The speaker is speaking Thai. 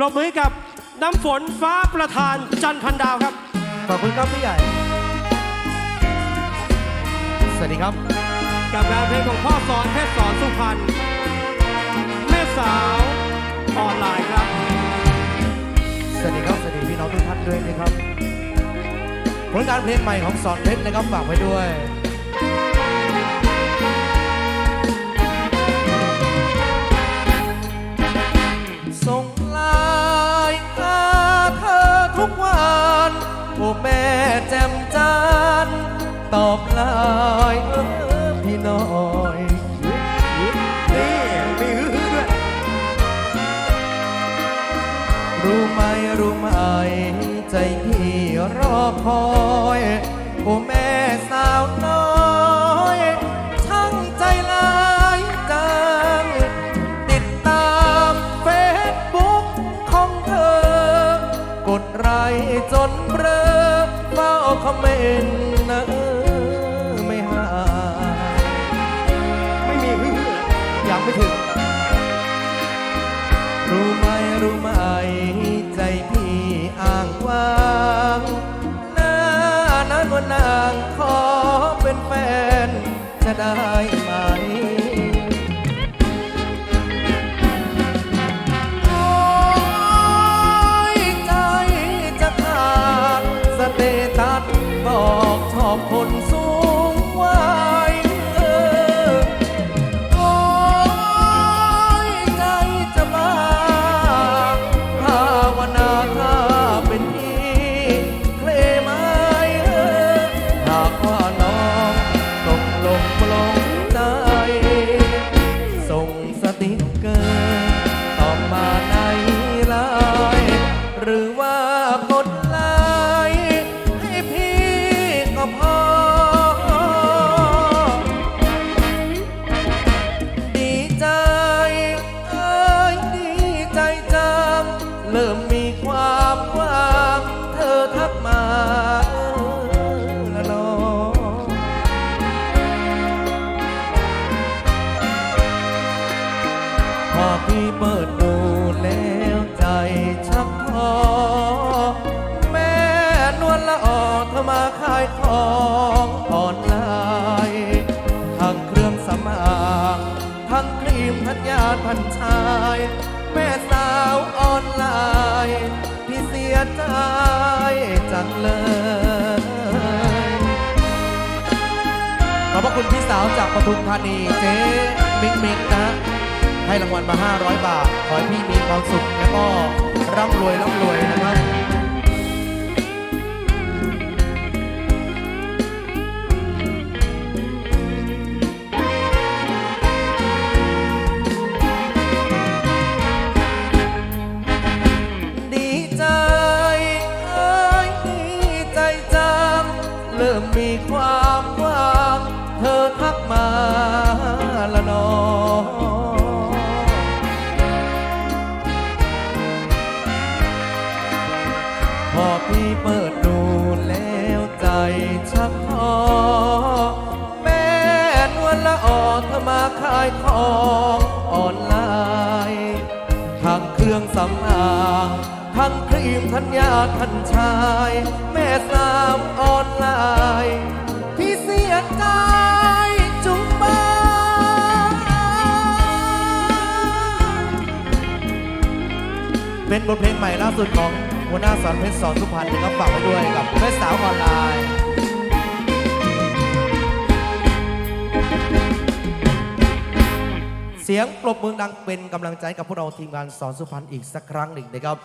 ปรบมือให้กับน้ำฝนฟ้าประธานจันทร์พันดาวครับ ขอบคุณครับพี่ใหญ่ สวัสดีครับ กับงานเพลงของพ่อสอนเพชรสอนสุพรรณแม่สาวออนไลน์ครับ สวัสดีครับ สวัสดีพี่น้องทุกท่านด้วยนะครับ ผลงานเพลงใหม่ของสอนเพชรนะครับฝากไว้ด้วย รู้ไหม ใจพี่รอคอย โอ้แม่สาวน้อยช่างใจลายจัง ติดตามเฟซบุ๊กของเธอ กดไลค์จนเบลอเฝ้าคอมเมนต์ บนวันนางขอเป็นแฟน จะได้ไหมใจจะขาดสเตตัสบอกชอบคนสู ความหวังเธอทักมาละน้องพอพี่เปิดดูแล้วใจชักท้อแม่นวลละออเธอมาขายของออนไลน์ทั้งเครื่องสำอางทั้งครีมทัญญาพันชาย แม่สาวออนไลน์ พี่เสียใจจังเลย ขอบพระคุณพี่สาวจากปทุมธานีเจ๊มิกมิกนะ ให้รางวัลมา 500 บาท ขอให้พี่มีความสุขแล้วก็ร่ำรวยร่ำรวยนะครับ เริ่มมีความหวังเธอทักมาละน้องพอพี่เปิดดูแล้วใจชักท้อแม่นวลละออเธอมาขายของออนไลน์ทั้งเครื่องสำอาง ทั้งครีมทัญญาทันชาย แม่สาวออนไลน์พี่เสียใจจุงบายเป็นบทเพลงใหม่ล่าสุดของหัวหน้าสอนเพชรสอนสุพรรณนะครับฝากไว้ด้วยกับแม่สาวออนไลน์เสียงปรบมือดังเป็นกำลังใจกับพวกเราทีมงานสอนสุพรรณอีกสักครั้งหนึ่งนะครับ